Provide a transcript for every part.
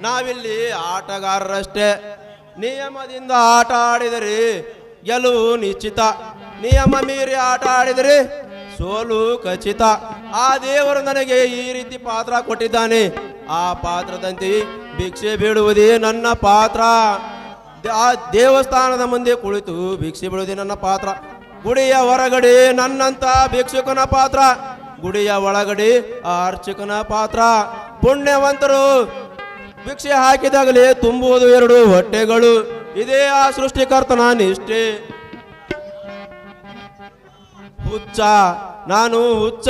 ನಾವಿಲ್ಲಿ ಆಟಗಾರರಷ್ಟೇ. ನಿಯಮದಿಂದ ಆಟ ಆಡಿದರೆ ಗೆಲುವು ನಿಶ್ಚಿತ. ನಿಯಮ ಮೀರಿ ಆಟ ಆಡಿದರೆ ಸೋಲು ಖಚಿತ. ಆ ದೇವರು ನನಗೆ ಈ ರೀತಿ ಪಾತ್ರ ಕೊಟ್ಟಿದ್ದಾನೆ. ಆ ಪಾತ್ರದಂತೆ ಭಿಕ್ಷೆ ಬೀಳುವುದೇ ನನ್ನ ಪಾತ್ರ. ಆ ದೇವಸ್ಥಾನದ ಮುಂದೆ ಕುಳಿತು ಭಿಕ್ಷೆ ಬೀಳುವುದೇ ನನ್ನ ಪಾತ್ರ. ಗುಡಿಯ ಹೊರಗಡೆ ನನ್ನಂತ ಭಿಕ್ಷುಕನ ಪಾತ್ರ. ಗುಡಿಯ ಒಳಗಡೆ ಅರ್ಚಕನ ಪಾತ್ರ. ಪುಣ್ಯವಂತರು ಭಿಕ್ಷೆ ಹಾಕಿದಾಗಲೇ ತುಂಬುವುದು ಎರಡು ಹೊಟ್ಟೆಗಳು. ಇದೇ ಆ ಸೃಷ್ಟಿಕರ್ತನ ನಿಷ್ಠೆ. ಹುಚ್ಚ, ನಾನು ಹುಚ್ಚ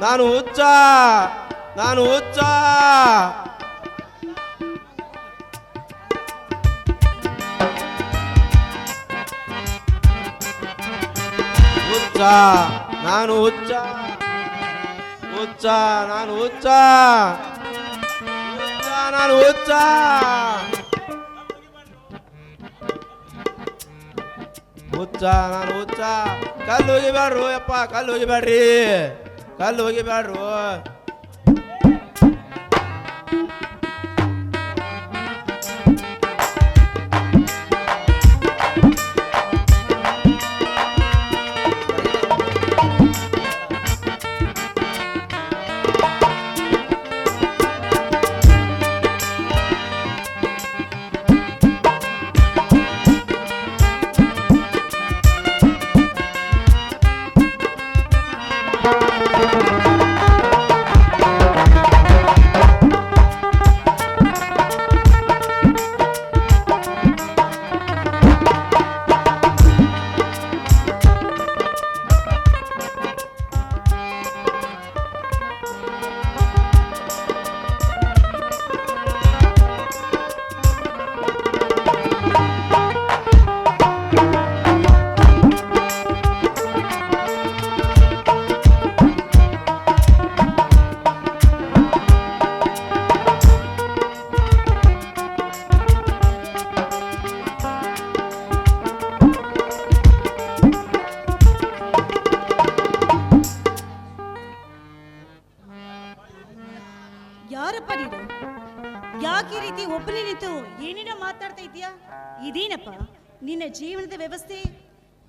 ನಾನು ಹುಚ್ಚ ನಾನು ಹುಚ್ಚ. ಹುಚ್ಚ, ನಾನು ಹುಚ್ಚ. ಹುಚ್ಚ ನಾನು ಹುಚ್ಚ ಹುಚ್ಚ ನಾನು ಹುಚ್ಚ ಹುಚ್ಚ ನಾನು ಹುಚ್ಚ ಕಲ್ಲು ಹೋಗಿಬ್ಯಾಡ್ರು ಯಪ್ಪ ಕಲ್ಲು ಹೋಗಿಬ್ಯಾಡ್ರಿ ಕಲ್ಲು ಹೋಗಿಬ್ಯಾಡ್ರು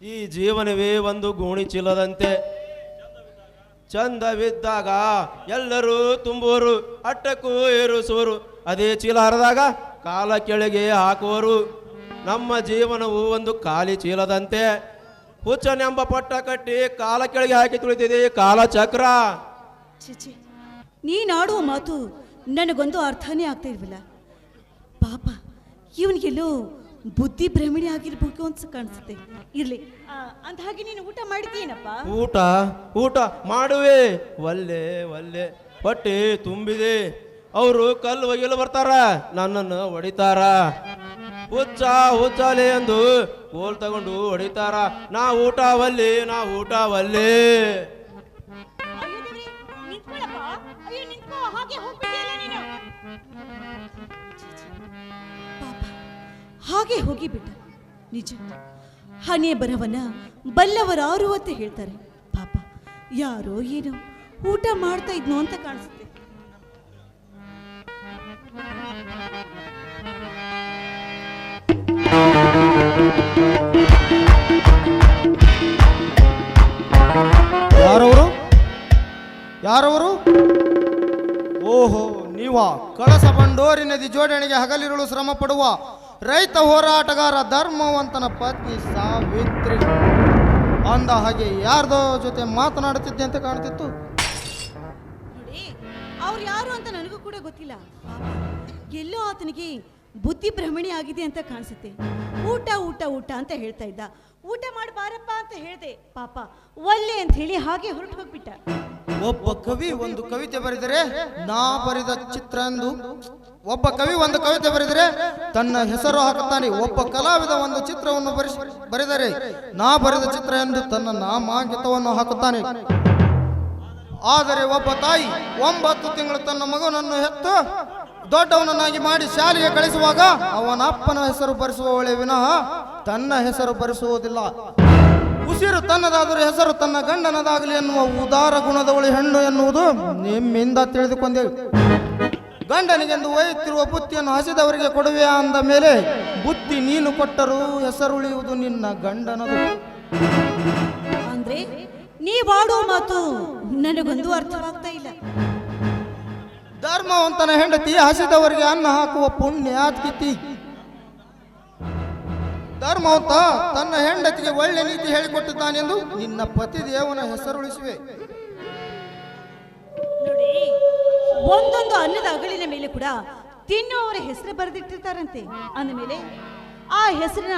ಈ ಜೀವನವೇ ಒಂದು ಗೋಣಿ ಚೀಲದಂತೆ. ಚಂದವಿದ್ದಾಗ ಎಲ್ಲರೂ ತುಂಬುವರು ಅಟ್ಟಕ್ಕೂ ಏರಿಸುವರು ಅದೇ ಚೀಲ ಹರಿದಾಗ ಕಾಲ ಕೆಳಗೆ ಹಾಕುವರು ನಮ್ಮ ಜೀವನವು ಒಂದು ಖಾಲಿ ಚೀಲದಂತೆ. ಹುಚ್ಚನೆಂಬ ಪಟ್ಟ ಕಟ್ಟಿ ಕಾಲ ಕೆಳಗೆ ಹಾಕಿ ತುಳಿತಿದೆ ಕಾಲ ಚಕ್ರ. ನೀನಾಡುವ ಮಾತು ನನಗೊಂದು ಅರ್ಥನೇ ಆಗ್ತಾ ಇಲ್ವಲ್ಲ ಪಾಪ, ಇವನಿಗೆಲ್ಲೋ ಬುದ್ಧಿ ಭ್ರಮಣಿ ಆಗಿರ್ಬೇಕು ಅಂತ ಕಾಣಿಸುತ್ತೆ. ಇರ್ಲಿ. ಅಂತ ಹಾಗೆ ನೀನು ಊಟ ಮಾಡಿದ್ದೀನಪ್ಪ? ಊಟ ಊಟ ಮಾಡುವೆ. ಒಲ್ಲೆ ಒಲ್ಲೆ. ಹೊಟ್ಟೆ ತುಂಬಿದೆ. ಅವರು ಕಲ್ಲು ಒಯ್ಯಲು ಬರ್ತಾರ, ನನ್ನನ್ನು ಹೊಡಿತಾರ. ಹುಚ್ಚ, ಹುಚ್ಚಲೆ ಎಂದು ಕೋಲ್ ತಗೊಂಡು ಹೊಡಿತಾರ. ನಾ ಊಟ ಒಲ್ಲೆ, ನಾ ಊಟ ಒಲ್ಲೆ. ಹಾಗೆ ಹೋಗಿಬಿಟ್ಟ ನಿಜ. ಹಣೆ ಬರವನ ಬಲ್ಲವರಾರು ಅಂತ ಹೇಳ್ತಾರೆ. ಪಾಪ, ಯಾರೋ ಏನೋ ಊಟ ಮಾಡ್ತಾ ಇದ್ನೋ ಅಂತ ಕಾಣಿಸುತ್ತೆ. ಯಾರವರು? ಯಾರವರು? ಓಹೋ, ನೀವ ಕಳಸ ಬಂಡೋರಿ ನದಿ ಜೋಡಣೆಗೆ ಹಗಲಿರುಳು ಶ್ರಮ ಪಡುವ ರೈತ ಹೋರಾಟಗಾರ ಧರ್ಮವಂತನ ಪತ್ನಿ ಸಾವಿತ್ರಿ. ಅಂದ ಹಾಗೆ ಯಾರ್ದೋ ಜೊತೆ ಮಾತನಾಡುತ್ತಿದ್ದೆ ಅಂತ ಕಾಣ್ತಿತ್ತು. ನೋಡಿ, ಅವ್ರು ಯಾರು ಅಂತ ನನಗೂ ಕೂಡ ಗೊತ್ತಿಲ್ಲ. ಎಲ್ಲೋ ಆತನಿಗೆ ಬುದ್ಧಿ ಭ್ರಮಣಿ ಆಗಿದೆ ಅಂತ ಕಾಣಿಸುತ್ತೆ. ಊಟ ಊಟ ಊಟ ಅಂತ ಹೇಳ್ತಾ ಇದ್ದ. ಊಟ ಮಾಡಿ ಬಾರಪ್ಪ ಅಂತ ಹೇಳಿದೆ. ಪಾಪ, ಒಲ್ಲೆ ಅಂತ ಹೇಳಿ ಹಾಗೆ ಹೊರಟು ಹೋಗ್ಬಿಟ್ಟ. ಒಬ್ಬ ಕವಿ ಒಂದು ಕವಿತೆ ಬರೆದರೆ ನಾ ಬರೆದ ಚಿತ್ರ ಎಂದು. ಒಬ್ಬ ಕವಿ ಒಂದು ಕವಿತೆ ಬರೆದರೆ ತನ್ನ ಹೆಸರು ಹಾಕುತ್ತಾನೆ. ಒಬ್ಬ ಕಲಾವಿದ ಒಂದು ಚಿತ್ರವನ್ನು ಬರೆದರೆ ನಾ ಬರೆದ ಚಿತ್ರ ಎಂದು ತನ್ನ ನಾಮಾಂಕಿತವನ್ನು ಹಾಕುತ್ತಾನೆ. ಆದರೆ ಒಬ್ಬ ತಾಯಿ ಒಂಬತ್ತು ತಿಂಗಳು ತನ್ನ ಮಗನನ್ನು ಹೆತ್ತು ದೊಡ್ಡವನನ್ನಾಗಿ ಮಾಡಿ ಶಾಲೆಗೆ ಕಳಿಸುವಾಗ ಅವನ ಅಪ್ಪನ ಹೆಸರು ಬರೆಸುವವಳೆ ವಿನಃ ತನ್ನ ಹೆಸರು ಬರೆಸುವುದಿಲ್ಲ. ಉಸಿರು ತನ್ನದಾದರೂ ಹೆಸರು ತನ್ನ ಗಂಡನದಾಗಲಿ ಎನ್ನುವ ಉದಾರ ಗುಣದವಳಿ ಹೆಣ್ಣು ಎನ್ನುವುದು ನಿಮ್ಮಿಂದ ತಿಳಿದುಕೊಂಡೆವು. ಗಂಡನಿಗೆಂದು ಒಯ್ಯುತ್ತಿರುವ ಬುತ್ತಿಯನ್ನು ಹಸಿದವರಿಗೆ ಕೊಡುವೆ ಅಂದ ಮೇಲೆ ಬುತ್ತಿ ನೀನು ಕೊಟ್ಟರೂ ಹೆಸರುಳಿಯುವುದು ನಿನ್ನ ಗಂಡನದು. ಅಂದ್ರೆ ನೀವಾಡೋ ಮಾತು ನನಗೊಂದು ಅರ್ಥವಾಗ್ತಾ ಇಲ್ಲ. ಧರ್ಮವಂತನ ಹೆಂಡತಿ ಹಸಿದವರಿಗೆ ಅನ್ನ ಹಾಕುವ ಪುಣ್ಯ ಪುಣ್ಯಾತ್ಕಿತಿ ಧರ್ಮವಂತ ತನ್ನ ಹೆಂಡತಿಗೆ ಒಳ್ಳೆ ನೀತಿ ಹೇಳಿಕೊಟ್ಟಿದ್ದಾನೆಂದು ನಿನ್ನ ಪತಿ ದೇವನ ಹೆಸರುಳಿಸುವೆ. ನೋಡಿ ಒಂದೊಂದು ಅನ್ನದ ಅಗಳಿನ ಮೇಲೆ ಕೂಡ ತಿನ್ನುವವರ ಹೆಸರು ಬರೆದಿಟ್ಟಿರ್ತಾರಂತೆ. ಅಂದಮೇಲೆ ಆ ಹೆಸರಿನ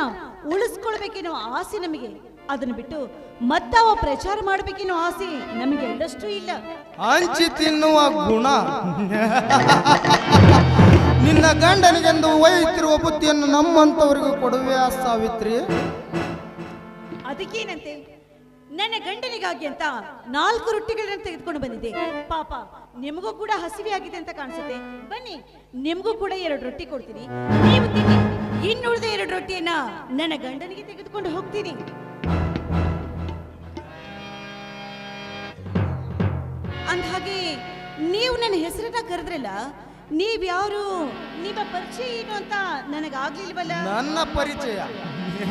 ಉಳಿಸ್ಕೊಳ್ಬೇಕೇನೋ ಆಸೆ ನಮಗೆ. ಅದನ್ನು ಬಿಟ್ಟು ಮತ್ತಾವ ಪ್ರಚಾರ ಮಾಡಬೇಕೆನ್ನುವ ಆಸೆ ನಮಗೆ ಎಲ್ಲಷ್ಟು ಇಲ್ಲ. ಹಂಚಿ ತಿನ್ನುವ ಗುಣ. ನಿನ್ನ ಗಂಡನಿಗೆಂದು ಒಯ್ಯುತ್ತಿರುವ ಬುತ್ತಿಯನ್ನು ನಮ್ಮಂತವರಿಗೂ ಕೊಡುವೆ ಆ ಸಾವಿತ್ರಿ. ಅದಕ್ಕೇನಂತೆ? ನನ್ನ ಗಂಡನಿಗಾಗಿ ಅಂತ ನಾಲ್ಕು ರೊಟ್ಟಿಗಳನ್ನ ತೆಗೆದುಕೊಂಡು ಬಂದಿದ್ದೆ. ಪಾಪ, ನಿಮಗೂ ಕೂಡ ಹಸಿವೆ ಆಗಿದೆ ಅಂತ ಕಾಣಿಸುತ್ತೆ. ಬನ್ನಿ, ನಿಮಗೂ ಕೂಡ ಎರಡು ರೊಟ್ಟಿ ಕೊಡ್ತೀನಿ. ನೀವು ತಿನ್ನಿ. ಇನ್ನುಳಿದ ಎರಡು ರೊಟ್ಟಿಯನ್ನ ನನ್ನ ಗಂಡನಿಗೆ ತೆಗೆದುಕೊಂಡು ಹೋಗ್ತೀನಿ. ಅಂದ್ಹಾಗೆ, ನೀವು ನನ್ನ ಹೆಸರನ್ನ ಕರೆದ್ರಲ್ಲ ನೀವ್ಯಾರು? ನಿಮ್ಮ ಪರಿಚಯ ಏನು ಅಂತ ನನಗಾಗ್ಲಿಲ್ವಲ್ಲ? ನನ್ನ ಪರಿಚಯ.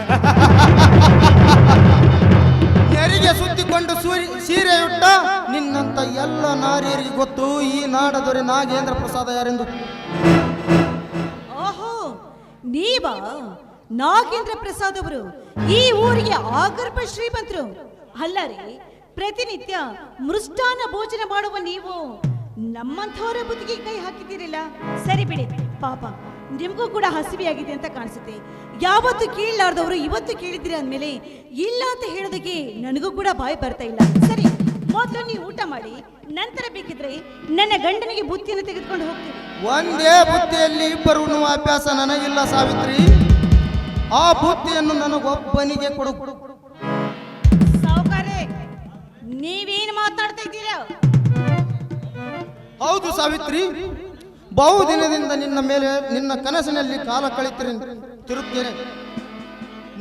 ಹೆರಿಗೆ ಸುತ್ತಿಕೊಂಡು ಸೂರಿ ಸೀರೆಯುಟ್ಟ ನಿನ್ನಂತ ಎಲ್ಲ ನಾರಿಯರಿಗೆ ಗೊತ್ತು. ಈ ನಾಡದೊರೆ ನಾಗೇಂದ್ರ ಪ್ರಸಾದ ಯಾರೆಂದು? ಓಹೋ ನೀವ ನಾಗೇಂದ್ರ ಪ್ರಸಾದ್ ಅವರು ಈ ಊರಿಗೆ ಆಗರ್ಭ ಶ್ರೀಮಂತರು. ಅಲ್ಲ ರೀ ಪ್ರತಿನಿತ್ಯ ಮೃಷ್ಟಾನ ಭೋಜನ ಮಾಡುವ ನೀವು. ನಮ್ಮಂಥವರ ಬುದ್ಧಿಗೆ ಕೈ ಹಾಕಿದ್ದೀರಿಲ್ಲ? ಸರಿ ಬಿಡಿ. ಪಾಪ ನಿಮಗೂ ಕೂಡ ಹಸಿವೆಯಾಗಿದೆ ಅಂತ ಕಾಣಿಸುತ್ತೆ. ಯಾವತ್ತು ಕೇಳಲಾರ್ದವರು ಇವತ್ತು ಕೇಳಿದ್ದೀರಿ ಅಂದಮೇಲೆ ಇಲ್ಲ ಅಂತ ಹೇಳೋದಕ್ಕೆ ನನಗೂ ಕೂಡ ಬಾಯಿ ಬರ್ತಾ ಇಲ್ಲ. ಸರಿ ಮೊದಲು ನೀವು ಊಟ ಮಾಡಿ ನಂತರ ಬೇಕಿದ್ರೆ ನನ್ನ ಗಂಡನಿಗೆ ಬುತ್ತಿಯನ್ನು ತೆಗೆದುಕೊಂಡು ಹೋಗ್ತೀನಿ. ಒಂದೇ ಬುತ್ತಿಯಲ್ಲಿ ಇಬ್ಬರು ಉಣ್ಣುವ ಅಭ್ಯಾಸ ನನಗಿಲ್ಲ ಸಾವಿತ್ರಿ. ಆ ಬುತ್ತಿಯನ್ನು ನನಗೊಬ್ಬನಿಗೆ ಕೊಡು. ಸಾವುಕಾರೆ ನೀವೇನು ಮಾತಾಡ್ತಾ ಇದ್ದೀರಾ? ಹೌದು ಸಾವಿತ್ರಿ. ಬಹು ದಿನದಿಂದ ನಿನ್ನ ಮೇಲೆ ನಿನ್ನ ಕನಸಿನಲ್ಲಿ ಕಾಲ ಕಳಿತಿರ ತಿರುತ್ತೇನೆ.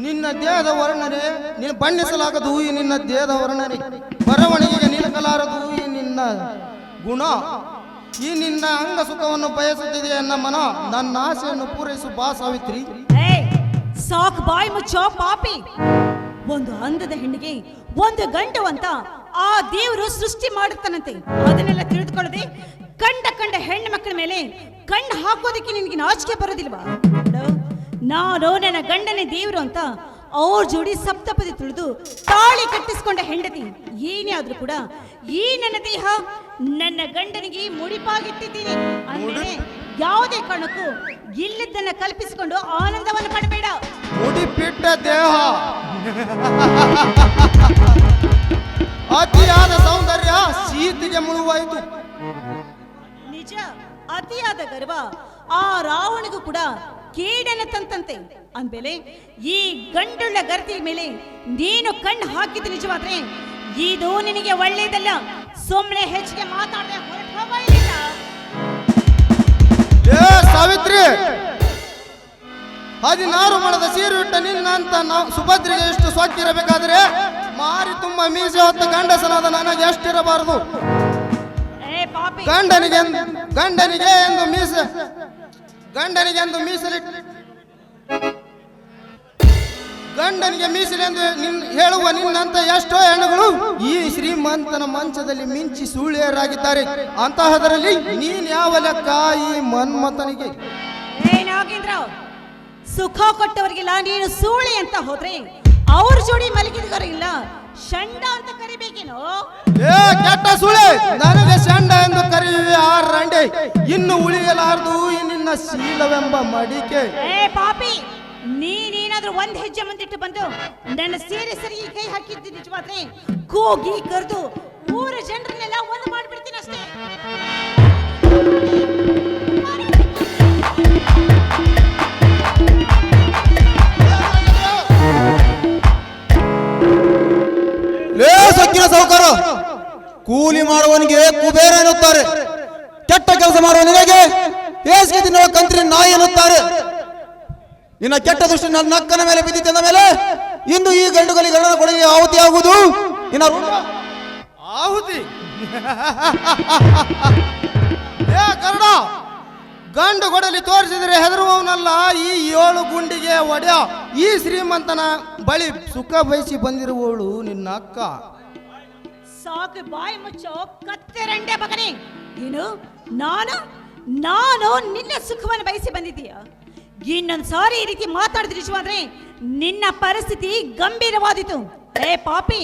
ನಿನ್ನ ದೇಹದ ವರ್ಣನೆ ನೀನು ಬಣ್ಣಿಸಲಾಗದು ಈ ನಿನ್ನ ದೇಹದ ವರ್ಣನೆ. ಬರವಣಿಗೆಗೆ ನಿಲಕಲಾರದು ಈ ನಿನ್ನ ಗುಣ. ಈ ನಿನ್ನ ಅಂಗ ಸುಖವನ್ನು ಬಯಸುತ್ತಿದೆ ಎನ್ನ ಮನ. ನನ್ನ ಆಸೆಯನ್ನು ಪೂರೈಸು ಬಾ ಸಾವಿತ್ರಿ. ಸಾಕ್ ಬಾಯ್ ಮುಚ್ಚೋ ಪಾಪಿ. ಒಂದು ಅಂದದ ಹೆಣ್ಣಿಗೆ ಒಂದು ಗಂಡು ಅಂತ ಆ ದೇವರು ಸೃಷ್ಟಿ ಮಾಡುತ್ತಾನಂತೆ. ಅದನ್ನೆಲ್ಲ ತಿಳಿದುಕೊಳ್ಳದೆ ಕಂಡ ಕಂಡ ಹೆಣ್ಣು ಮಕ್ಕಳ ಮೇಲೆ ಕಣ್ಣು ಹಾಕೋದಕ್ಕೆ ನಿನಗೆ ನಾಚಿಕೆ ಬರೋದಿಲ್ವಾ? ನಾನು ನನ್ನ ಗಂಡನೇ ದೇವರು ಅಂತ ಅವ್ರ ಜೋಡಿ ಸಪ್ತಪದಿ ತುಳಿದು ತಾಳಿ ಕಟ್ಟಿಸ್ಕೊಂಡ ಹೆಂಡತಿ. ಏನೇ ಆದ್ರೂ ಕೂಡ ಈ ನನ್ನ ದೇಹ ನನ್ನ ಗಂಡನಿಗೆ ಮುಡಿಪಾಗಿಟ್ಟಿದ್ದೀನಿ. ಅಂದ್ರೆ ಯಾವುದೇ ಕಾರಣಕ್ಕೂ ಇಲ್ಲದನ್ನ ಕಲ್ಪಿಸಿಕೊಂಡು ಆನಂದವನ್ನು ಪಡಬೇಡ. ಮುಡಿಪಿಟ್ಟ ದೇಹ. ಅತಿಯಾದ ಸೌಂದರ್ಯ ಸೀತೆಗೆ ಮುಳುವಾಯಿತು. ನಿಜ ಅತಿಯಾದ ಗರ್ವ. ಆ ರಾವಣಿಗೂ ಕೂಡ ಕೀಡನ ತಂತಂತೆ. ಅಂದ್ಮೇಲೆ ಈ ಗಂಡುಳ್ಳ ಗರ್ತಿಯ ಮೇಲೆ ನೀನು ಕಣ್ಣು ಹಾಕಿದ್ದು ನಿಜವಾದ್ರೆ ಇದು ನಿನಗೆ ಒಳ್ಳೇದಲ್ಲ ಸುಮ್ಮನೆ ಹೆಚ್ಚಿಗೆ ಮಾತಾಡದೆ ಸಾವಿತ್ರಿ! ಹದಿನಾರು ಮಣದ ಸೀರೆ ಇಟ್ಟ ನಿನ್ನ ಅಂತ ನಾವು ಸುಭದ್ರಿಗೆ ಎಷ್ಟು ಸ್ವಚ್ಛಿರಬೇಕಾದ್ರೆ ಮಾರಿ ತುಂಬ ಮೀಸೆ ಹೊತ್ತ ಗಂಡಸನಾದ ನನಗೆ ಎಷ್ಟಿರಬಾರದು? ಗಂಡನಿಗೆ ಗಂಡನಿಗೆ ಎಂದು ಮೀಸ ಗಂಡನಿಗೆ ಎಂದು ಮೀಸಲಿಟ್ಟು ಗಂಡನಿಗೆ ಮೀಸಲೆಂದು ನಿನ್ ಹೇಳುವ ನಿನ್ನಂತ ಎಷ್ಟೋ ಹೆಣ್ಣುಗಳು ಈ ಶ್ರೀಮಂತನ ಮಂಚದಲ್ಲಿ ಮಿಂಚಿ ಸುಳ್ಳಿಯರಾಗಿದ್ದಾರೆ ಅಂತಹದರಲ್ಲಿ ನೀನ್ ಯಾವ ಲೆಕ್ಕ ಈ ಮನ್ಮಥನಿಗೆ? ಸುಖ ಕೊಟ್ಟವರಿಗೆಲ್ಲ ನೀನು ಸೂಳೆ ಅಂತ ಹೋದ್ರೆ ಅವ್ರ ಜೋಡಿ ಮಲಗಿದವರಿಲ್ಲ ಶಂಡ ಅಂತ ಕರಿಬೇಕೇನೋ? ಏ ಕೆಟ್ಟ ಸುಳೆ! ನನಗೆ ಶಂಡ ಎಂದು ಕರೆಯುವೆ ಆ ರಂಡೆ. ಇನ್ನು ಉಳಿಯಲಾರದು ನಿನ್ನ ಶೀಲವೆಂಬ ಮಡಿಕೆ. ಏ ಪಾಪಿ! ನೀನೇನಾದ್ರೂ ಒಂದ್ ಹೆಜ್ಜೆ ಮುಂದಿಟ್ಟು ಬಂದು ನನ್ನ ಸೀರೆ ಸರಿ ಕೈ ಹಾಕಿದ್ದು ನಿಜವಾದ್ರೆ ಕೂಗಿ ಕರೆದು ಊರ ಜನರನ್ನೆಲ್ಲ ಒಂದು ಮಾಡ್ಬಿಡ್ತೀನಿ ಅಷ್ಟೇ ಕೂಲಿ ಮಾಡುವವನಿಗೆ ಕುಬೇರ ಎನ್ನುತ್ತಾರೆ. ಕೆಟ್ಟ ಕೆಲಸ ಮಾಡುವವನಿಗೆ ಬೇಸಿಗೆ ತಿನ್ನುವ ಕಂತ್ರಿ ನಾಯಿ ಎನ್ನುತ್ತಾರೆ. ನಿನ್ನ ಕೆಟ್ಟ ದೃಷ್ಟಿ ನನ್ನ ನಕ್ಕನ ಮೇಲೆ ಬಿದ್ದಿದ್ದ ಮೇಲೆ ಇಂದು ಈ ಗಂಡುಗಲಿ ಗಂಡನ ಕೊಡುಗೆ ಆಹುತಿ ಆಗುವುದು? ಋಣ ಆಹುತಿ? ಏ ಕರ್ಣ ಗಂಡು ಕೊಡಲಿ ತೋರಿಸಿದರೆ ಹೆದರುವವನಲ್ಲ, ಈ ಏಳು ಗುಂಡಿಗೆ ಒಡೆಯ ಈ ಶ್ರೀಮಂತನ ಬಳಿ ಸುಖ ಬಯಸಿ ಬಂದಿರುವವಳು ನಿನ್ನ ಅಕ್ಕ. ಸಾಕು ಬಾಯಿ ಮುಚ್ಚೋ ಕತ್ತೆ ರಂಡೆ ಮಗನೇ. ಏನು ನಾನು ನಾನು ನಿನ್ನ ಸುಖವನ್ನು ಬಯಸಿ ಬಂದಿದ್ದೀಯ? ಇನ್ನೊಂದು ಸಾರಿ ಈ ರೀತಿ ಮಾತಾಡಿದ್ರೆ ನಿಜವಾದ್ರೆ ನಿನ್ನ ಪರಿಸ್ಥಿತಿ ಗಂಭೀರವಾದಿತು. ಏ ಪಾಪಿ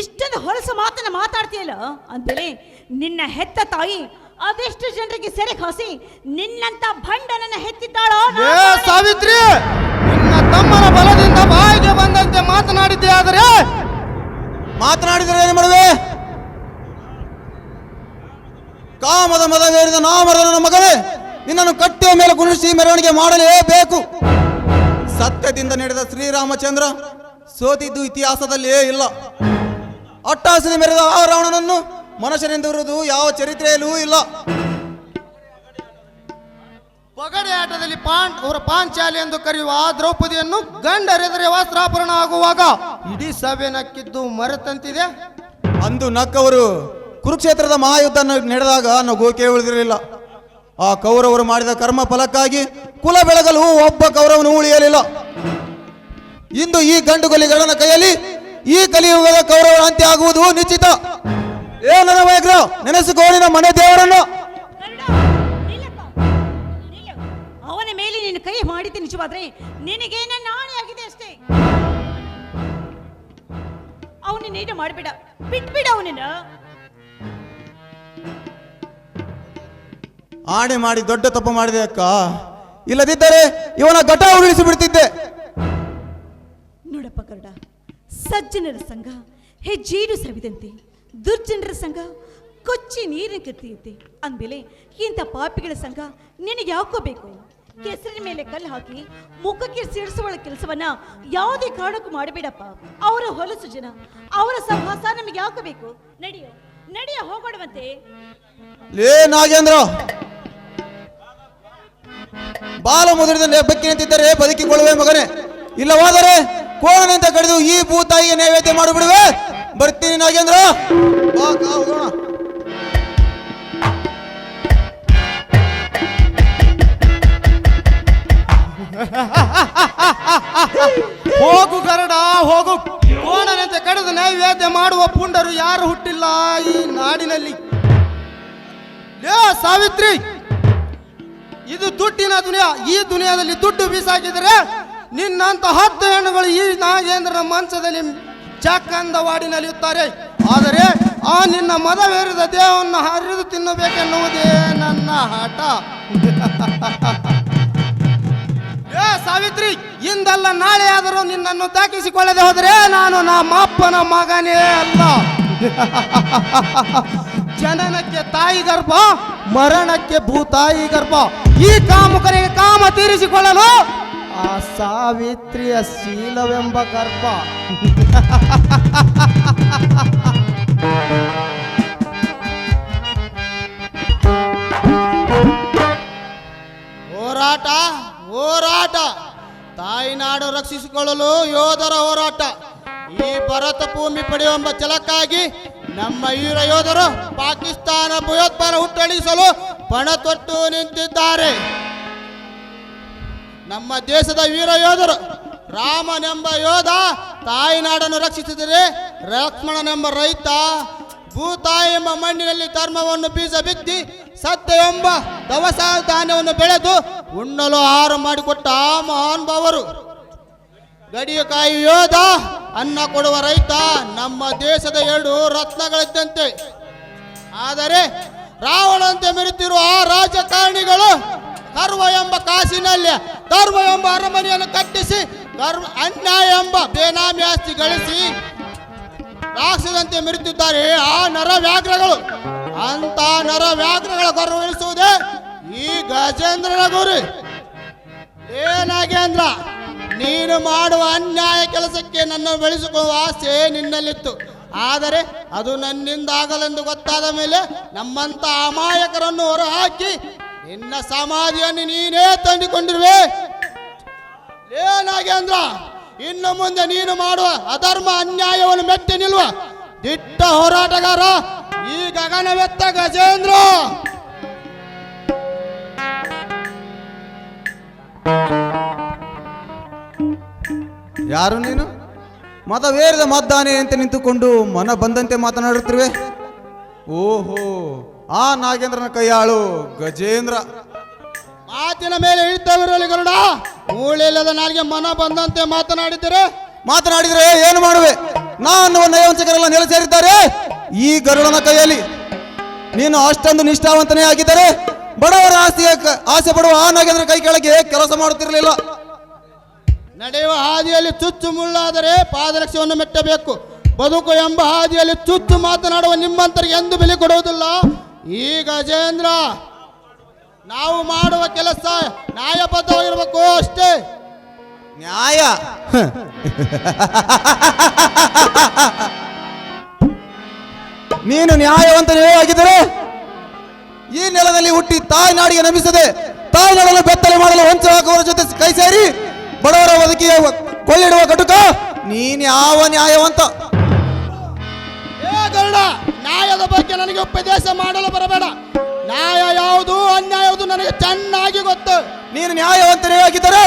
ಇಷ್ಟೊಂದು ಹೊಲಸು ಮಾತನ್ನ ಮಾತಾಡ್ತೀಯಲ್ಲ? ಅಂತೇಳಿ ನಿನ್ನ ಹೆತ್ತ ತಾಯಿ ಅದೆಷ್ಟು ಜನರಿಗೆ ಸೆರೆ ಹಾಸಿ ನಿನ್ನಂತ ಭಂಡನನ್ನ ಹೆತ್ತಿದ್ದಾಳೋ ಏ ಸಾವಿತ್ರಿ ನಿನ್ನ ತಮ್ಮನ ಬಲದಿಂದ ಬಾಯಿಗೆ ಬಂದಂತೆ ಮಾತನಾಡಿದ್ದೆ ಆದರೆ ಮಾತನಾಡಿದರೆ ಏನು ಮಾಡುವೆ? ಕಾಮದ ಮದವೇರಿದ ನಾಮರ ನನ್ನ ಮಗನೇ ನಿನ್ನನ್ನು ಕಟ್ಟೆಯ ಮೇಲೆ ಕುಣಿಸಿ ಮೆರವಣಿಗೆ ಮಾಡಲೇಬೇಕು. ಸತ್ಯದಿಂದ ನಡೆದ ಶ್ರೀರಾಮಚಂದ್ರ ಸೋತಿದ್ದು ಇತಿಹಾಸದಲ್ಲಿಯೇ ಇಲ್ಲ. ಅಟ್ಟಾಸದ ಮೆರೆದ ಆ ರಾವಣನನ್ನು ಮನುಷ್ಯನೆಂದಿರುವುದು ಯಾವ ಚರಿತ್ರೆಯಲ್ಲೂ ಇಲ್ಲ. ಪಗಡೆ ಆಟದಲ್ಲಿ ಪಾಂಡ್ ಅವರ ಪಾಂಚಾಲಿ ಎಂದು ಕರೆಯುವ ಆ ದ್ರೌಪದಿಯನ್ನು ಗಂಡರೆದರೆ ವಸ್ತ್ರಾಪರಣ ಆಗುವಾಗ ಇಡೀ ಸಭೆ ನಕ್ಕಿದ್ದು ಮರೆತಂತಿದೆ. ಅಂದು ನಕ್ಕವರು ಕುರುಕ್ಷೇತ್ರದ ಮಹಾಯುದ್ಧ ನಡೆದಾಗ ನಾವು ಗೋಕೆ ಉಳಿದಿರಲಿಲ್ಲ. ಆ ಕೌರವರು ಮಾಡಿದ ಕರ್ಮ ಫಲಕ್ಕಾಗಿ ಕುಲ ಬೆಳಗಲು ಒಬ್ಬ ಕೌರವನು ಉಳಿಯಲಿಲ್ಲ. ಇಂದು ಈ ಗಂಡುಗಲಿಗಳನ್ನ ಕೈಯಲ್ಲಿ ಈ ಕಲಿಯುಗದ ಕೌರವರ ಅಂತ್ಯ ಆಗುವುದು ನಿಶ್ಚಿತ. ಏ ನನ್ನ ವೈಗ್ರ ನೆನೆಸಿಕೋಣಿನ ಮನೆ ದೇವರನ್ನು. ಅವನ ಮೇಲೆ ನೀನು ಕೈ ಮಾಡಿದ್ದೆ ನಿಜವಾದ್ರೆ ನಿನಗೆ ನಾಣೆ ಆಗಿದೆ ಅಷ್ಟೇ. ಅವನನ್ನೇನು ಮಾಡಬೇಡ, ಬಿಟ್ಬಿಡ ಅವನನ್ನ. ಆಣೆ ಮಾಡಿ ದೊಡ್ಡ ತಪ್ಪು ಮಾಡಿದೆ ಅಕ್ಕ. ಇಲ್ಲದಿದ್ದರೆ ಇವನ ಘಟ ಉರುಳಿಸಿ ಬಿಡ್ತಿದ್ದೆ ನೋಡಪ್ಪ ಗರುಡ ಸಜ್ಜನರ ಸಂಘ ಹೆಜ್ಜೇನು ಸವಿದಂತೆ ದುರ್ಜನರ ಸಂಘ ಕೊಚ್ಚಿ ನೀರಿನ ಕೆತ್ತಿಯಂತೆ. ಅಂದಮೇಲೆ ಇಂಥ ಪಾಪಿಗಳ ಸಂಘ ನಿನಗೆ ಯಾಕೋ ಬೇಕು? ಕೆಸರಿನ ಮೇಲೆ ಕಲ್ಲು ಹಾಕಿ ಮುಖಕ್ಕೆ ಸಿಡಿಸುವ ಕೆಲಸವನ್ನ ಯಾವುದೇ ಕಾರಣಕ್ಕೂ ಮಾಡಬೇಡಪ್ಪ. ಅವರ ಹೊಲಸು ಜನ ಅವರ ಸಹವಾಸ ನಮಗೆ ಯಾಕೋ ಬೇಕು? ನಡೆಯೋ ನಡೆಯ ಹೋಗೋಣವಂತೆ ಲೇ ನಾಗೇಂದ್ರ ಬಾಲ ಮುದುರಿದ ಬೆಕ್ಕಿ ನಿಂತಿದ್ದರೆ ಬದುಕಿಕೊಳ್ಳುವೆ ಮಗನೇ. ಇಲ್ಲವಾದರೆ ಕೋಣನಿಂದ ಕಡಿದು ಈ ಭೂತಾಯಿಗೆ ನೈವೇದ್ಯ ಮಾಡಿಬಿಡುವೆ. ಬರ್ತೀನಿ ನಾಗೇಂದ್ರ. ಹೋಗು ಕರಡ ಹೋಗು. ಕೋಣನಂತೆ ಕಡಿದು ನೈವೇದ್ಯ ಮಾಡುವ ಪುಂಡರು ಯಾರು ಹುಟ್ಟಿಲ್ಲ ಈ ನಾಡಿನಲ್ಲಿ. ಸಾವಿತ್ರಿ. ಇದು ದುಡ್ಡಿನ ದುನಿಯಾ. ಈ ದುನಿಯಾದಲ್ಲಿ ದುಡ್ಡು ಬೀಸಾಕಿದರೆ ನಿನ್ನಂತ ಹತ್ತು ಹೆಣ್ಣುಗಳು ಈ ನಾಗೇಂದ್ರನ ಮಂಚದಲ್ಲಿ ವಾಡಿನಲ್ಲಿಯುತ್ತಾರೆ ಆದರೆ ಆ ನಿನ್ನ ಮದವೇರಿದ ದೇಹವನ್ನು ಹರಿದು ತಿನ್ನಬೇಕೆನ್ನುವುದೇ ನನ್ನ ಹಠ. ಏ ಸಾವಿತ್ರಿ, ಇಂದಲ್ಲ ನಾಳೆ ಆದರೂ ನಿನ್ನನ್ನು ದಾಖಲಿಸಿಕೊಳ್ಳದೆ ಹೋದರೆ ನಾನು ನಮ್ಮ ಅಪ್ಪನ ಮಗನೇ ಅಲ್ಲ. ಜನನಕ್ಕೆ ತಾಯಿ ಗರ್ಭ, ಮರಣಕ್ಕೆ ಭೂತಾಯಿ ಗರ್ಭ. ಈ ಕಾಮುಕರಿಗೆ ಕಾಮ ತೀರಿಸಿಕೊಳ್ಳಲು ಆ ಸಾವಿತ್ರಿಯ ಶೀಲವೆಂಬ ಗರ್ಭ. ಹೋರಾಟ ಹೋರಾಟ. ತಾಯಿನಾಡು ರಕ್ಷಿಸಿಕೊಳ್ಳಲು ಯೋಧರ ಹೋರಾಟ. ಈ ಭರತ ಭೂಮಿ ಪಡೆಯುವ ಛಲಕ್ಕಾಗಿ ನಮ್ಮ ವೀರ ಯೋಧರು ಪಾಕಿಸ್ತಾನ ಭಯೋತ್ಪಾದನ ಹುಟ್ಟಳಿಸಲು ಪಣ ತೊಟ್ಟು ನಿಂತಿದ್ದಾರೆ. ನಮ್ಮ ದೇಶದ ವೀರ ಯೋಧರು ರಾಮನೆಂಬ ಯೋಧ ತಾಯಿನಾಡನ್ನು ರಕ್ಷಿಸಿದರೆ ಲಕ್ಷ್ಮಣನೆಂಬ ರೈತ ಭೂತಾಯಿ ಎಂಬ ಮಣ್ಣಿನಲ್ಲಿ ಧರ್ಮವನ್ನು ಬೀಜ ಬಿತ್ತಿ ಸತ್ಯ ಎಂಬ ದವಸ ಧಾನ್ಯವನ್ನು ಬೆಳೆದು ಉಣ್ಣಲು ಆಹಾರ ಮಾಡಿಕೊಟ್ಟ ಆ ಮಹಾನ್ ಭಾವರು ಗಡಿಯ ಕಾಯಿ ಯೋಧ ಅನ್ನ ಕೊಡುವ ರೈತ ನಮ್ಮ ದೇಶದ ಎರಡು ರತ್ನಗಳಿದ್ದಂತೆ. ಆದರೆ ರಾವಣಂತೆ ಮೆರೆತಿರುವ ಆ ರಾಜಕಾರಣಿಗಳು ಕರ್ವ ಎಂಬ ಕಾಸಿನಲ್ಲಿ ಧರ್ಮ ಎಂಬ ಅರಮನೆಯನ್ನು ಕಟ್ಟಿಸಿ ಕರ್ವ ಅನ್ಯಾಯ ಎಂಬ ಬೇನಾಮಿ ಆಸ್ತಿ ಗಳಿಸಿ ರಾಕ್ಷಸದಂತೆ ಮೆರೆತಿದ್ದಾರೆ. ಆ ನರ ವ್ಯಾಘ್ರಗಳು ಅಂತ ನರ ವ್ಯಾಘ್ರಗಳ ಗೌರವಿಸುವುದೇ ಈ ಗಜೇಂದ್ರನ ಗುರಿ. ಏ ನಾಗೇಂದ್ರ ನೀನು ಮಾಡುವ ಅನ್ಯಾಯ ಕೆಲಸಕ್ಕೆ ನನ್ನ ಬೆಳೆಸಿಕೊಳ್ಳುವ ಆಸೆ ನಿನ್ನಲ್ಲಿತ್ತು. ಆದರೆ ಅದು ನನ್ನಿಂದ ಆಗಲೆಂದು ಗೊತ್ತಾದ ಮೇಲೆ ನಮ್ಮಂತ ಅಮಾಯಕರನ್ನು ಹೊರಹಾಕಿ ನಿನ್ನ ಸಮಾಧಿಯನ್ನು ನೀನೇ ತಂದುಕೊಂಡಿರುವೆ. ಏನಾಗೆ ಅಂದ್ರ, ಇನ್ನು ಮುಂದೆ ನೀನು ಮಾಡುವ ಅಧರ್ಮ ಅನ್ಯಾಯವನ್ನು ಮೆಟ್ಟಿ ನಿಲ್ವ ದಿಟ್ಟ ಹೋರಾಟಗಾರ ಈ ಗಗನವೆತ್ತ ಗಜೇಂದ್ರ. ಯಾರು ನೀನು? ಮತವೇರಿದ ಮದ್ದಾನೆ ಅಂತ ನಿಂತುಕೊಂಡು ಮನ ಬಂದಂತೆ ಮಾತನಾಡುತ್ತಿರುವೆ. ಓಹೋ ಆ ನಾಗೇಂದ್ರನ ಕೈಯಾಳು ಗಜೇಂದ್ರ. ಮಾತಿನ ಮೇಲೆ ಇಳಿತವಿರಲಿ ಗರುಡ ಮೂಳೆಲ್ಲದ ನಾಲ್ಗೆ ಮನ ಬಂದಂತೆ ಮಾತನಾಡಿದರೆ? ಮಾತನಾಡಿದರೆ ಏನು ಮಾಡುವೆ? ನಾನು ನಯವಂಚಕರೆಲ್ಲ ನೆಲೆ ಸೇರಿದ್ದಾರೆ. ಈ ಗರುಡನ ಕೈಯಲ್ಲಿ ನೀನು ಅಷ್ಟೊಂದು ನಿಷ್ಠಾವಂತನೇ ಆಗಿದ್ದರೆ ಬಡವರ ಆಸ್ತಿಯ ಕ- ಆಸೆ ಪಡುವ ಆ ನಾಗೇಂದ್ರ ಕೈ ಕೆಳಗೆ ಕೆಲಸ ಮಾಡುತ್ತಿರಲಿಲ್ಲ. ನಡೆಯುವ ಹಾದಿಯಲ್ಲಿ ಚುಚ್ಚು ಮುಳ್ಳಾದರೆ ಪಾದರಕ್ಷೆಯನ್ನು ಮೆಟ್ಟಬೇಕು. ಬದುಕು ಎಂಬ ಹಾದಿಯಲ್ಲಿ ಚುಚ್ಚು ಮಾತನಾಡುವ ನಿಮ್ಮಂತರಿಗೆ ಎಂದು ಬೆಲೆ ಕೊಡುವುದಿಲ್ಲ. ಈ ಗಜೇಂದ್ರ ನಾವು ಮಾಡುವ ಕೆಲಸ ನ್ಯಾಯಬದ್ಧವಾಗಿರಬೇಕು ಅಷ್ಟೇ. ನ್ಯಾಯ. ನೀನು ನ್ಯಾಯವಂತನೇ ಆಗಿದ್ದರೆ ಈ ನೆಲದಲ್ಲಿ ಹುಟ್ಟಿ ತಾಯ್ನಾಡಿಗೆ ನಂಬಿಸದೆ ತಾಯ್ನಾಡನ್ನು ಬೆತ್ತಲೆ ಮಾಡಲು ಹೊಂಚ ಹಾಕುವವರ ಜೊತೆ ಕೈ ಸೇರಿ ಬಡವರ ಬದುಕಿಗೆ ಕೊಳ್ಳಿಡುವ ಕಟುಕ ನೀನ್ ಯಾವ ನ್ಯಾಯವಂತ? ಏ ಗರುಡ ನ್ಯಾಯದ ಬಗ್ಗೆ ನನಗೆ ಉಪದೇಶ ಮಾಡಲು ಬರಬೇಡ. ನ್ಯಾಯ ಯಾವುದು ಅನ್ಯಾಯ ಯಾವುದು ನನಗೆ ಚೆನ್ನಾಗಿ ಗೊತ್ತು. ನೀನು ನ್ಯಾಯವಂತನೇ ಆಗಿದ್ದರೆ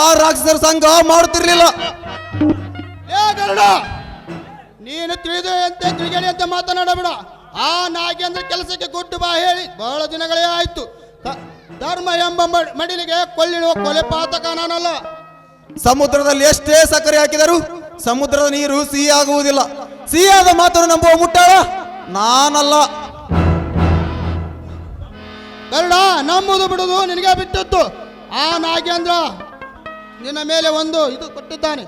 ಆ ರಾಕ್ಷಸರ ಸಂಘ ಮಾಡುತ್ತಿರಲಿಲ್ಲ. ಏ ಗರುಡ ನೀನು ತಿಳಿದು ಅಂತೆ ತಿಳಿಗಳಿ ಅಂತ ಮಾತನಾಡಬೇಡ. ಆ ನಾಗೇಂದ್ರ ಕೆಲಸಕ್ಕೆ ಗುಡ್ಡು ಬಾ ಹೇಳಿ ಬಹಳ ದಿನಗಳೇ ಆಯ್ತು. ಧರ್ಮ ಎಂಬ ಮಡಿಲಿಗೆ ಕೊಲ್ಲಿಡುವ ಕೊಲೆ ಪಾತಕ ನಾನಲ್ಲ. ಸಮುದ್ರದಲ್ಲಿ ಎಷ್ಟೇ ಸಕ್ಕರೆ ಹಾಕಿದರೂ ಸಮುದ್ರದ ನೀರು ಸಿಹಿ ಆಗುವುದಿಲ್ಲ ಸಿಹಿಯಾದ ಮಾತನ್ನು ನಂಬುವ ಮುಟ್ಟಾಳ? ನಾನಲ್ಲ. ಗರುಡ ನಂಬುದು ಬಿಡುದು ನಿನಗೆ ಬಿಟ್ಟಿತ್ತು ಆ ನಾಗೇಂದ್ರ ನಿನ್ನ ಮೇಲೆ ಒಂದು ಇದು ಕೊಟ್ಟಿದ್ದಾನೆ.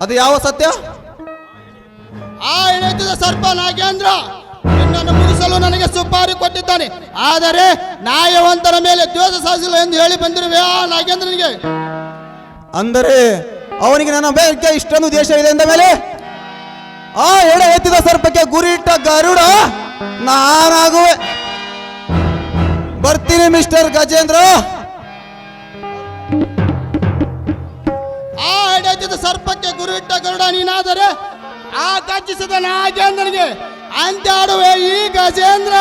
ಅದು ಯಾವ ಸತ್ಯ? ಆ ಇಳಿತಿದ ಸರ್ಪ ನಾಗೇಂದ್ರ ನಿನ್ನನ್ನು ಮುಗಿಸಲು ನನಗೆ ಸುಪಾರಿ ಕೊಟ್ಟಿದ್ದಾನೆ. ಆದರೆ ನ್ಯಾಯವಂತರ ಮೇಲೆ ದ್ವೇಷ ಸಾಧಿಸಲು ಎಂದು ಹೇಳಿ ಬಂದಿರುವೆ ನಾಗೇಂದ್ರನಿಗೆ. ಅಂದರೆ ಅವನಿಗೆ ನನ್ನ ಬೇಕೆ ಇಷ್ಟೊಂದು ದೇಶ ಇದೆ ಎಂದ ಮೇಲೆ ಆ ಎಡ ಎತ್ತಿದ ಸರ್ಪಕ್ಕೆ ಗುರಿ ಇಟ್ಟ ಗರುಡ ನಾನಾಗುವೆ. ಬರ್ತೀನಿ ಮಿಸ್ಟರ್ ಗಜೇಂದ್ರ. ಆ ಎಡೆತಿದ ಸರ್ಪಕ್ಕೆ ಗುರುಯಿಟ್ಟ ಗರುಡ ನೀನಾದರೆ ಆ ಕಚ್ಚಿಸಿದ ನಾಗೇಂದ್ರನಿಗೆ. ಅಂತ್ಯ ಆಡುವೆ ಈ ಗಜೇಂದ್ರ.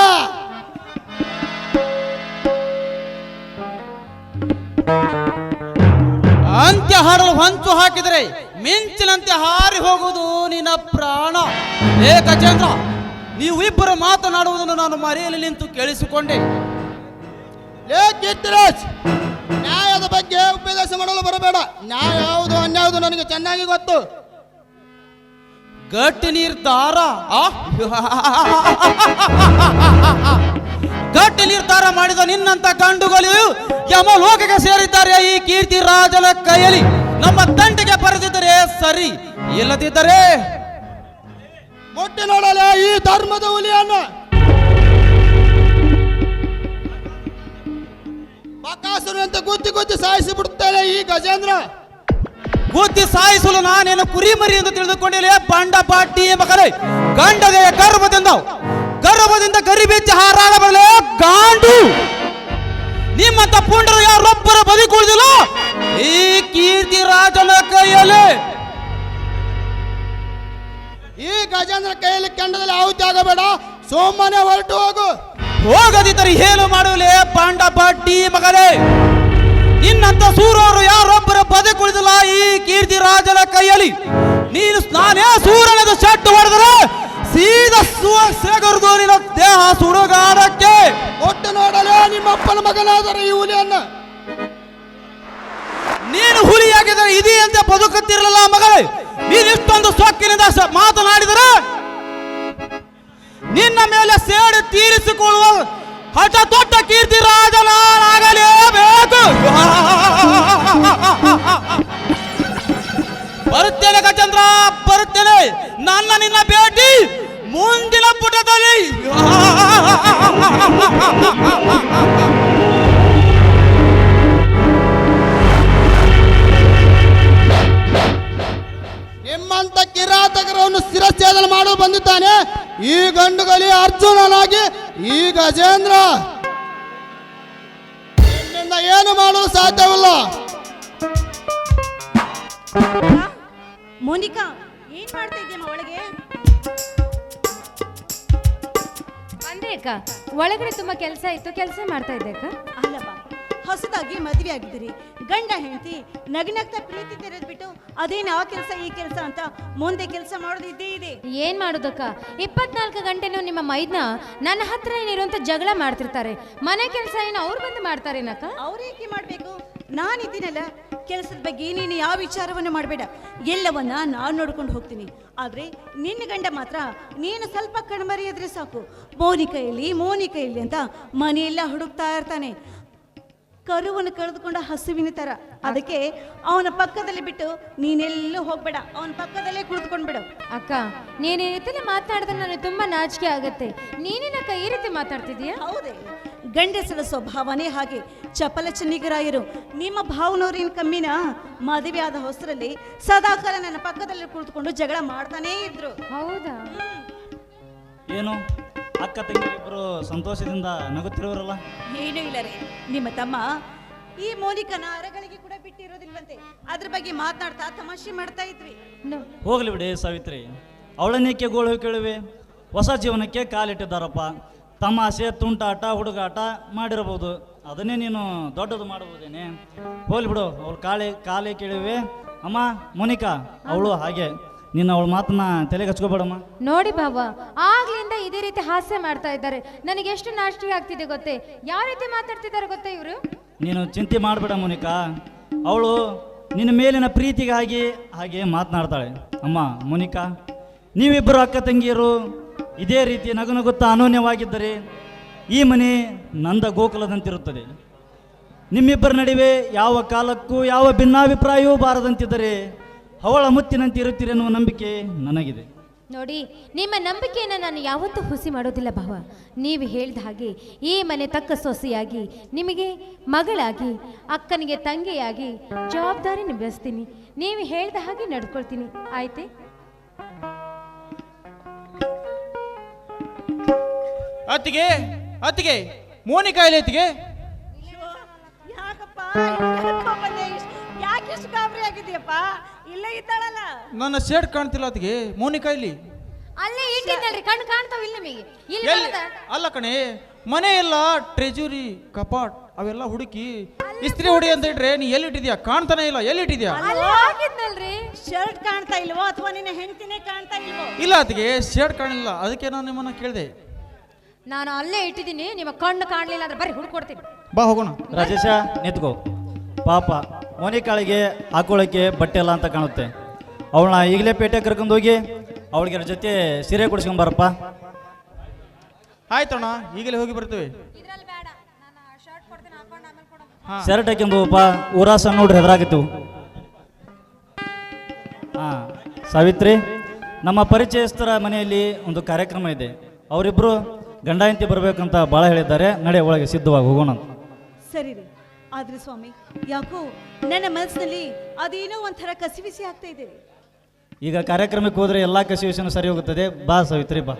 ಅಂತ್ಯ ಹಾಡಲು ಹಂಚು ಹಾಕಿದರೆ ಮಿಂಚಿನಂತೆ ಹಾರಿ ಹೋಗುವುದು ನಿನ್ನ ಪ್ರಾಣ. ಏ ಗಜೇಂದ್ರ, ನೀವು ಇಬ್ಬರು ಮಾತನಾಡುವುದನ್ನು ನಾನು ಮರೆಯಲ್ಲಿ ನಿಂತು ಕೇಳಿಸಿಕೊಂಡೆ. ನ್ಯಾಯದ ಬಗ್ಗೆ ಉಪದೇಶ ಮಾಡಲು ಬರಬೇಡ. ನ್ಯಾಯ ಯಾವುದು ಅನ್ಯಾವುದು ಯಾವುದು ನನಗೆ ಚೆನ್ನಾಗಿ ಗೊತ್ತು. ಗಟ್ಟಿ ನಿರ್ಧಾರ ತಾರ ಗಟ್ಟಿ ನಿರ್ಧಾರ ಮಾಡಿದ ನಿನ್ನಂತ ಕಂಡುಗಳು ಯಮ ಲೋಕಕ್ಕೆ ಸೇರಿದ್ದಾರೆ. ಈ ಕೀರ್ತಿ ರಾಜನ ಕೈಯಲ್ಲಿ ನಮ್ಮ ತಂಟೆಗೆ ಬರೆದಿದ್ದರೆ ಸರಿ, ಇಲ್ಲದಿದ್ದರೆ ಮುಟ್ಟಿ ನೋಡಲೇ ಈ ಧರ್ಮದ ಹುಲಿಯನ್ನು. ಅಂತ ಗುತ್ತಿ ಗುತ್ತಿ ಸಾಯಿಸಿ ಬಿಡುತ್ತೇನೆ ಈ ಗಜೇಂದ್ರ. ಬುದ್ಧಿ ಸಾಯಿಸಲು ನಾನೇನು ಕುರಿಮರಿ ಎಂದು ತಿಳಿದುಕೊಂಡಿಲ್ಲ. ಬಂಡ ಬಾಟಿ ಮಗನೇ ಗಂಡದೆ ಗರ್ಭದಿಂದ ಗರ್ಭದಿಂದ ಗರಿಬೆಚ್ಚಿ ಹಾರಾಡ ಬರಲೇ ಗಾಂಡು! ನಿಮ್ಮಂತ ಪುಂಡರು ಯಾರೊಬ್ಬರ ಬದುಕುಳಿದಿಲ್ಲ? ಈ ಕೀರ್ತಿ ರಾಜನ ಕೈಯಲ್ಲಿ. ಈ ಗಜೇಂದ್ರ ಕೈಯಲ್ಲಿ ಕೆಂಡದಲ್ಲಿ ಆಹುತಿ ಆಗಬೇಡ. ಸೋಮನೆ ಹೊರಟು ಹೋಗು. ಹೋಗದಿದ್ದರೆ ಏನು ಮಾಡಲೇ? ಪಾಂಡ ಪಾಟಿ ಮಗನೇ ನಿನ್ನಂತ ಸೂರವರು ಯಾರೊಬ್ಬರ ಬದುಕುಳಿದಿಲ್ಲ ಈ ಕೀರ್ತಿ ರಾಜನ ಕೈಯಲ್ಲಿ. ನೀನು ನಾನೇ ಸೂರ್ಯನದ ಶಟ್ಟು ಹೊಡೆದರೆ ಸೀದ ಸುಗರ್ದು ನಿನ್ನ ದೇಹ ಸುಡುಗಾಡಕ್ಕೆ. ಒಟ್ಟು ನೋಡಲೇ ನಿಮ್ಮಪ್ಪನ ಮಗನಾದರೆ ಈ ಹುಲಿಯನ್ನ. ನೀನು ಹುಲಿಯಾಗಿದ್ದರೆ ಅಂತ ಬದುಕುತ್ತಿರಲಿಲ್ಲ ಮಗಳೇ. ನೀನು ಇಷ್ಟೊಂದು ಸೊಕ್ಕಿನಿಂದ ಮಾತನಾಡಿದರೆ ನಿನ್ನ ಮೇಲೆ ಸೇಡು ತೀರಿಸಿಕೊಳ್ಳುವ ಹಠ ತೊಟ್ಟ ಕೀರ್ತಿ ರಾಜನಾಗಲೇಬೇಕು ಬರುತ್ತೇನೆ ಗಜೇಂದ್ರ, ಬರುತ್ತೇನೆ. ನನ್ನ ನಿನ್ನ ಭೇಟಿ ಮುಂದಿನ ಪುಟದಲ್ಲಿ. ನಿಮ್ಮಂತ ಕಿರಾತಕರನ್ನು ಶಿರಚ್ಛೇದನ ಮಾಡಲು ಬಂದಿದ್ದಾನೆ. ಈ ಗಂಡುಗಲಿ ಅರ್ಜುನನಾಗಿ ಈ ಗಜೇಂದ್ರ ನಿನ್ನಿಂದ ಏನು ಮಾಡಲು ಸಾಧ್ಯವಿಲ್ಲ? ಮೋನಿಕಾ, ಏನ್ ಮಾಡ್ತಾ ಇದೆಯಮ್ಮ ಒಳಗೆ? ಅಂದ್ರೆ ಅಕ್ಕ, ಒಳಗಡೆ ತುಂಬಾ ಕೆಲಸ ಇತ್ತು, ಕೆಲಸ ಮಾಡ್ತಾ ಇದ್ದೆ ಹೊಸದಾಗಿ ಮದುವೆ ಆಗಿದ್ದೀರಿ ಗಂಡ ಹೆಂಡತಿ ನಗ್ನಗ್ತಾ ಪ್ರೀತಿ ತೆರೆದು ಬಿಟ್ಟು ಅದೇನು ಆ ಕೆಲಸ ಈ ಕೆಲಸ ಅಂತ ಮುಂದೆ ಕೆಲಸ ಮಾಡೋದು ಇದ್ದೇ ಇದೆ. ಏನ್ ಮಾಡೋದಕ್ಕ? ಇಪ್ಪತ್ನಾಲ್ಕು ಗಂಟೆನೂ ನಿಮ್ಮ ಮೈದ್ನ ನನ್ನ ಹತ್ರ ಏನಿರುವಂತ ಜಗಳ ಮಾಡ್ತಿರ್ತಾರೆ. ಮನೆ ಕೆಲಸ ಏನು ಅವ್ರು ಬಂದು ಮಾಡ್ತಾರೇನಕ್ಕ? ಅವ್ರೇಕೆ ಮಾಡಬೇಕು? ನಾನಿದ್ದೀನಲ್ಲ ಕೆಲಸದ ಬಗ್ಗೆ ನೀನು ಯಾವ ವಿಚಾರವನ್ನು ಮಾಡಬೇಡ. ಎಲ್ಲವನ್ನ ನಾನು ನೋಡ್ಕೊಂಡು ಹೋಗ್ತೀನಿ. ಆದರೆ ನಿನ್ನ ಗಂಡ ಮಾತ್ರ ನೀನು ಸ್ವಲ್ಪ ಕಣ್ಮರಿಯಾದ್ರೆ ಸಾಕು. ಮೋನಿಕೈಯಲ್ಲಿ ಮೋನಿಕೈಲಿ ಅಂತ ಮನೆಯೆಲ್ಲ ಹುಡುಕ್ತಾ ಇರ್ತಾನೆ. ಕರುವನ್ನು ಕಳೆದುಕೊಂಡ ಹಸುವಿನ ತರ. ಅದಕ್ಕೆ ಅವನ ಪಕ್ಕದಲ್ಲಿ ಬಿಟ್ಟು ನೀನೆಲ್ಲೂ ಹೋಗ್ಬೇಡ. ಅವನ ಪಕ್ಕದಲ್ಲೇ ಕುಳಿತುಕೊಂಡ್ಬಿಡು ಅಕ್ಕ ನೀನೇ ಈ ರೀತಿಲಿ ಮಾತಾಡಿದ್ರೆ ನನಗೆ ತುಂಬಾ ನಾಚಿಕೆ ಆಗತ್ತೆ. ನೀನೇನಕ್ಕ ಈ ರೀತಿ ಮಾತಾಡ್ತಿದೀಯ ಹೌದೇ. ಗಂಡಸರ ಸ್ವಭಾವನೇ ಹಾಗೆ. ಚಪಲ ಚನ್ನಿಗರಾಯರು ನಿಮ್ಮ ಭಾವನವ್ರೇನು ಕಮ್ಮಿನ ಮದುವೆ ಆದ ಹೊಸರಲ್ಲಿ ಸದಾಕಾಲ ನನ್ನ ಪಕ್ಕದಲ್ಲಿ ಕುಳಿತುಕೊಂಡು ಜಗಳ ಮಾಡ್ತಾನೇ ಇದ್ರು. ಹೌದಾ? ಏನು? ಅಕ್ಕ ತಂಗಿಯರಿಬ್ಬರು ಸಂತೋಷದಿಂದ ನಗುತ್ತಿರುವರಲ್ಲ? ಏನೂ ಇಲ್ಲ ರೀ. ನಿಮ್ಮ ತಮ್ಮ ಈ ಮೋನಿಕನ ಅರಗಳಿಗೆ ಕೂಡ ಬಿಟ್ಟಿರೋದಿಲ್ವಂತೆ. ಅದ್ರ ಬಗ್ಗೆ ಮಾತನಾಡ್ತಾ ತಮಾಷೆ ಮಾಡ್ತಾ ಇದ್ವಿ. ಹೋಗ್ಲಿ ಬಿಡಿ ಸಾವಿತ್ರಿ. ಅವಳನ್ನೇಕೆ ಗೋಳು ಕೇಳುವೆ? ಹೊಸ ಜೀವನಕ್ಕೆ ಕಾಲಿಟ್ಟಿದ್ದಾರಪ್ಪ. ತಮಾಷೆ ತುಂಟಾಟ ಹುಡುಗಾಟ ಮಾಡಿರಬಹುದು. ಅದನ್ನೇ ನೀನು ದೊಡ್ಡದು ಮಾಡಬಹುದೇನೆ ಹೋಗ್ಲಿ ಬಿಡು ಅವಳು ಕಾಳೆ ಕಾಲೇ ಕೇಳುವೆ. ಅಮ್ಮ ಮೋನಿಕಾ ಅವಳು ಹಾಗೆ. ನೀನು ಅವಳ ಮಾತನ್ನ ತಲೆಗೆ ಹಚ್ಕೋಬೇಡಮ್ಮ. ನೋಡಿ ಬಾಬಾ ಆಗ್ಲಿಂದ ಇದೇ ರೀತಿ ಹಾಸ್ಯ ಮಾಡ್ತಾ ಇದ್ದಾರೆ. ನನಗೆ ಎಷ್ಟು ನಾಚಿಕೆ ಆಗ್ತಿದೆ ಗೊತ್ತೇ? ಯಾವ ರೀತಿ ಮಾತಾಡ್ತಿದ್ದಾರೆ ಗೊತ್ತೇ ಇವರು? ನೀನು ಚಿಂತೆ ಮಾಡಬೇಡ ಮುನಿಕಾ. ಅವಳು ನಿನ್ನ ಮೇಲಿನ ಪ್ರೀತಿಗಾಗಿ ಹಾಗೆ ಮಾತನಾಡ್ತಾಳೆ. ಅಮ್ಮ ಮುನಿಕಾ ನೀವಿಬ್ಬರು ಅಕ್ಕ ತಂಗಿಯರು ಇದೇ ರೀತಿ ನಗು ನಗುತ್ತಾ ಅನೋನ್ಯವಾಗಿದ್ದರೆ ಈ ಮನೆ ನಂದ ಗೋಕುಲದಂತಿರುತ್ತದೆ. ನಿಮ್ಮಿಬ್ಬರ ನಡುವೆ ಯಾವ ಕಾಲಕ್ಕೂ ಯಾವ ಭಿನ್ನಾಭಿಪ್ರಾಯವೂ ಬಾರದಂತಿದ್ದರೆ ಅವಳ ಮುತ್ತಿನಂತೆ ಇರುತ್ತೀರಿ ಎನ್ನುವ ನಂಬಿಕೆ ನನಗಿದೆ. ನೋಡಿ ನಿಮ್ಮ ನಂಬಿಕೆಯನ್ನು ನಾನು ಯಾವತ್ತೂ ಹುಸಿ ಮಾಡೋದಿಲ್ಲ ಭಾವ. ನೀವು ಹೇಳಿದ ಹಾಗೆ ಈ ಮನೆ ತಕ್ಕ ಸೊಸೆಯಾಗಿ ನಿಮಗೆ ಮಗಳಾಗಿ ಅಕ್ಕನಿಗೆ ತಂಗಿಯಾಗಿ ಜವಾಬ್ದಾರಿ ನಿಭಾಯಿಸ್ತೀನಿ. ನೀವು ಹೇಳಿದ ಹಾಗೆ ನಡ್ಕೊಳ್ತೀನಿ. ಆಯ್ತೆ? ಅತ್ತಿಗೆ ಅತ್ತಿಗೆ ಮೋನಿಕಾ ಇಲ್ಲಿ ಅತ್ತಿಗೆ? ಯಾಕಪ್ಪ ಯಾಕೆ ಇಷ್ಟು ಗಾಬರಿ ಆಗಿದೆಯಪ್ಪ ಇಲ್ಲೇ ಇದ್ದಾಳಲ್ಲ? ನನ್ನ ಶರ್ಟ್ ಕಾಣ್ತಿಲ್ಲ ಅದಕ್ಕೆ ಮೋನಿಕಾ ಇಲ್ಲಿ. ಅಲ್ಲೇ ಇಟ್ಟಿದ್ದಲ್ರಿ ಕಣ್ಣು ಕಾಣ್ತಾವ ಇಲ್ಲ ನಿಮಗೆ. ಇಲ್ಲಿ ಎಲ್ಲಿ? ಅಲ್ಲ ಕಣೆ ಮನೆ ಎಲ್ಲ ಟ್ರೆಜುರಿ ಕಪಾಟ್ ಅವೆಲ್ಲ ಹುಡುಕಿ ಇಸ್ತ್ರಿ ಹುಡಿ ಅಂತ ಇಟ್ರೆ ನೀ ಎಲ್ಲಿ ಇಟ್ಟಿದ್ಯಾ? ಕಾಣ್ತಾನೆ ಇಲ್ಲ ಎಲ್ಲಿ ಇಟ್ಟಿದ್ಯಾ? ಅಲ್ಲೇ ಹಾಕಿದ್ನಲ್ರಿ ಶರ್ಟ್ ಕಾಣ್ತಾ ಇಲ್ವೋ ಅಥವಾ ನಿನ್ನ ಹೆಂಡತಿನೇ ಕಾಣ್ತಾ ಇಲ್ವೋ? ಇಲ್ಲ ಅದಕ್ಕೆ ಶರ್ಟ್ ಕಾಣಿಲ್ಲ ಅದಕ್ಕೆ ನಾನು ನಿಮ್ಮನ್ನ ಕೇಳಿದೆ. ನಾನು ಅಲ್ಲೇ ಇಟ್ಟಿದ್ದೀನಿ ನಿಮ್ಮ ಕಣ್ಣು ಕಾಣಲಿಲ್ಲ ಅಂದ್ರೆ ಬರ್ರಿ ಹುಡುಕೊಡ್ತೀನಿ ಬಾ ಹೋಗೋಣ. ರಾಜೇಶ ನಿಂತ್ಕೋ. ಪಾಪ. ಮೋನಿಕಾಳಿಗೆ ಹಾಕೊಳ್ಳೋಕ್ಕೆ ಬಟ್ಟೆ ಇಲ್ಲ ಅಂತ ಕಾಣುತ್ತೆ. ಅವಳನ್ನ ಈಗಲೇ ಪೇಟೆ ಕರ್ಕೊಂಡು ಹೋಗಿ ಅವಳಿಗೆ ಜೊತೆ ಸೀರೆ ಕೊಡಿಸ್ಕೊಂಬಾರಪ್ಪ ಆಯ್ತಣ್ಣ ಈಗಲೇ ಹೋಗಿ ಬರ್ತೀವಿ. ಶರ್ಟ್ ಹಾಕ್ಯಂದು ಊರಾಸ ಊರ ಸಣ್ಣ ನೋಡ್ರಿ ಹೆದರಾಗಿತ್ತು ಹಾಂ ಸಾವಿತ್ರಿ ನಮ್ಮ ಪರಿಚಯಸ್ಥರ ಮನೆಯಲ್ಲಿ ಒಂದು ಕಾರ್ಯಕ್ರಮ ಇದೆ. ಅವರಿಬ್ಬರು ಗಂಡ ಹೆಂಡತಿ ಬರಬೇಕಂತ ಭಾಳ ಹೇಳಿದ್ದಾರೆ. ನಡೆ ಒಳಗೆ ಸಿದ್ಧವಾಗಿ ಹೋಗೋಣ ಅಂತ. ಸರಿ ರೀ. ಆದ್ರೆ ಸ್ವಾಮಿ, ಯಾಕೋ ನನ್ನ ಮನಸ್ಸಿನಲ್ಲಿ ಅದೇನೋ ಒಂಥರ ಕಸಿವಿಸಿ ಆಗ್ತಾ ಇದೆ. ಈಗ ಕಾರ್ಯಕ್ರಮಕ್ಕೆ ಹೋದ್ರೆ ಎಲ್ಲಾ ಕಸಿವಿಸಿನೂ ಸರಿ ಹೋಗುತ್ತದೆ. ಬಾ ಸಾವಿತ್ರಿ, ಬಾ.